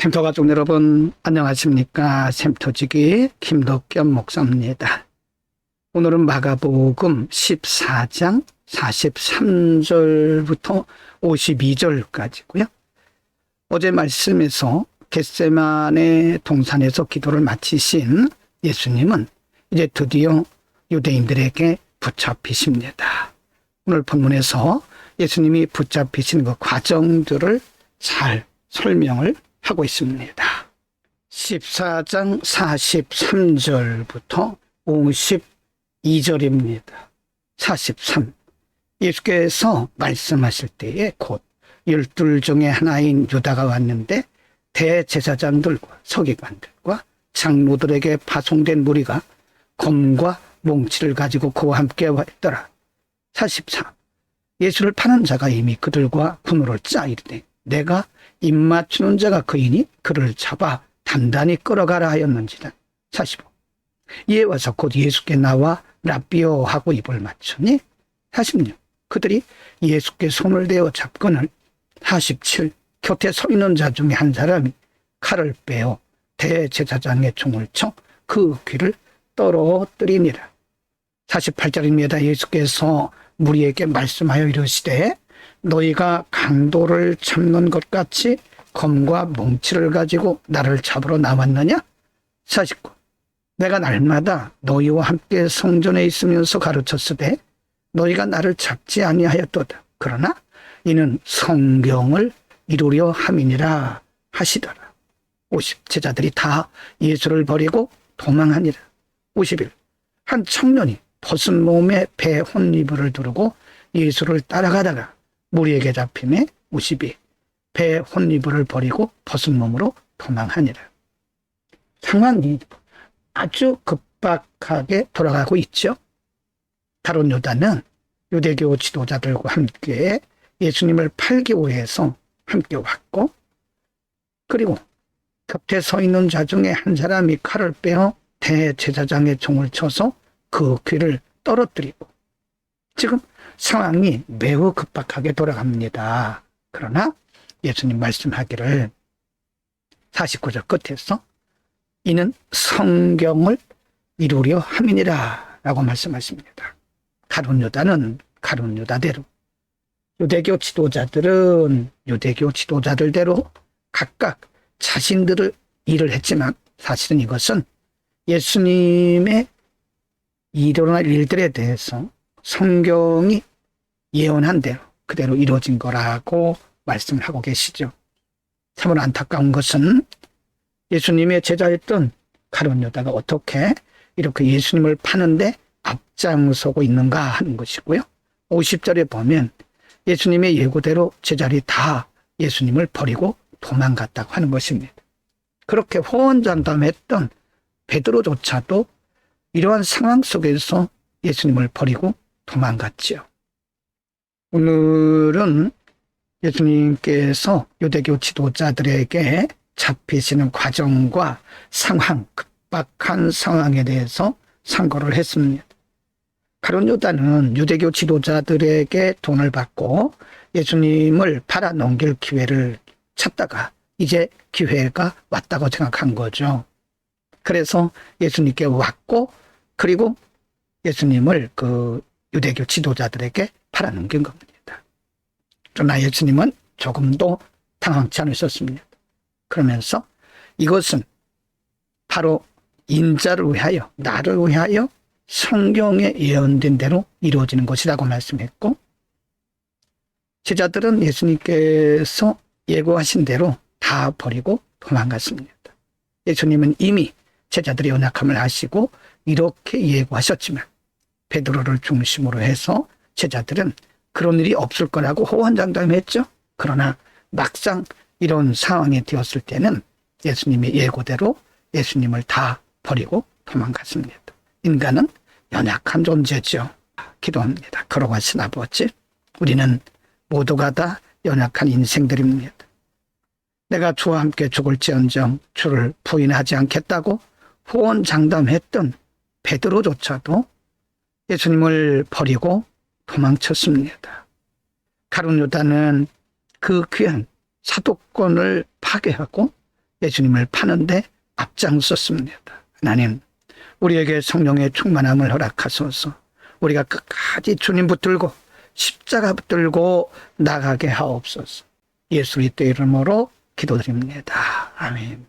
샘터 가족 여러분 안녕하십니까 샘터지기 김덕겸 목사입니다. 오늘은 마가복음 14장 43절부터 52절까지고요. 어제 말씀에서 겟세만의 동산에서 기도를 마치신 예수님은 이제 드디어 유대인들에게 붙잡히십니다. 오늘 본문에서 예수님이 붙잡히신 그 과정들을 잘 설명을 하고 있습니다. 14장 43절부터 52절입니다. 43. 예수께서 말씀하실 때에 곧 열둘 중에 하나인 유다가 왔는데 대제사장들과 서기관들과 장로들에게 파송된 무리가 검과 몽치를 가지고 그와 함께 왔더라. 44. 예수를 파는 자가 이미 그들과 군우를 짜 이르되 내가 입 맞추는 자가 그이니 그를 잡아 단단히 끌어가라 하였는지라. 45. 이에 와서 곧 예수께 나와 라비오 하고 입을 맞추니 46. 그들이 예수께 손을 대어 잡거늘 47. 곁에 서 있는 자 중에 한 사람이 칼을 빼어 대제사장의 총을 쳐 그 귀를 떨어뜨리니라. 48절입니다. 예수께서 무리에게 말씀하여 이르시되 너희가 강도를 잡는 것 같이 검과 뭉치를 가지고 나를 잡으러 나왔느냐? 49. 내가 날마다 너희와 함께 성전에 있으면서 가르쳤으되 너희가 나를 잡지 아니하였도다. 그러나 이는 성경을 이루려 함이니라 하시더라. 50. 제자들이 다 예수를 버리고 도망하니라. 51. 한 청년이 벗은 몸에 배 혼이불을 두르고 예수를 따라가다가 무리에게 잡힘에 52. 배 혼이불을 버리고 벗은 몸으로 도망하니라. 상황이 아주 급박하게 돌아가고 있죠. 다른 요다는 유대교 지도자들과 함께 예수님을 팔기 위해서 함께 왔고 그리고 곁에 서 있는 자 중에 한 사람이 칼을 빼어 대제사장의 총을 쳐서 그 귀를 떨어뜨리고 지금 상황이 매우 급박하게 돌아갑니다. 그러나 예수님 말씀하기를 49절 끝에서 이는 성경을 이루려 함이니라 라고 말씀하십니다. 가룟 유다는 가룟 유다대로 유대교 지도자들은 유대교 지도자들대로 각각 자신들을 일을 했지만 사실은 이것은 예수님의 일어날 일들에 대해서 성경이 예언한 대로 그대로 이루어진 거라고 말씀을 하고 계시죠. 참으로 안타까운 것은 예수님의 제자였던 가룟 유다가 어떻게 이렇게 예수님을 파는데 앞장서고 있는가 하는 것이고요. 50절에 보면 예수님의 예고대로 제자들이 다 예수님을 버리고 도망갔다고 하는 것입니다. 그렇게 호언장담했던 베드로조차도 이러한 상황 속에서 예수님을 버리고 도망갔지요. 오늘은 예수님께서 유대교 지도자들에게 잡히시는 과정과 상황, 급박한 상황에 대해서 상고를 했습니다. 가론 요다는 유대교 지도자들에게 돈을 받고 예수님을 팔아 넘길 기회를 찾다가 이제 기회가 왔다고 생각한 거죠. 그래서 예수님께 왔고 그리고 예수님을 그 유대교 지도자들에게 팔아넘긴 겁니다. 그러나 예수님은 조금도 당황치 않으셨습니다. 그러면서 이것은 바로 인자를 위하여, 나를 위하여 성경에 예언된 대로 이루어지는 것이라고 말씀했고, 제자들은 예수님께서 예고하신 대로 다 버리고 도망갔습니다. 예수님은 이미 제자들의 연약함을 아시고 이렇게 예고하셨지만 베드로를 중심으로 해서 제자들은 그런 일이 없을 거라고 호언장담했죠. 그러나 막상 이런 상황이 되었을 때는 예수님의 예고대로 예수님을 다 버리고 도망갔습니다. 인간은 연약한 존재죠. 기도합니다. 걸어가신 아버지, 우리는 모두가 다 연약한 인생들입니다. 내가 주와 함께 죽을지언정 주를 부인하지 않겠다고 호언장담했던 베드로조차도 예수님을 버리고 도망쳤습니다. 가룟 유다는 그 귀한 사도권을 파괴하고 예수님을 파는데 앞장섰습니다. 하나님, 우리에게 성령의 충만함을 허락하소서. 우리가 끝까지 주님 붙들고 십자가 붙들고 나가게 하옵소서. 예수 그리스도 이름으로 기도드립니다. 아멘.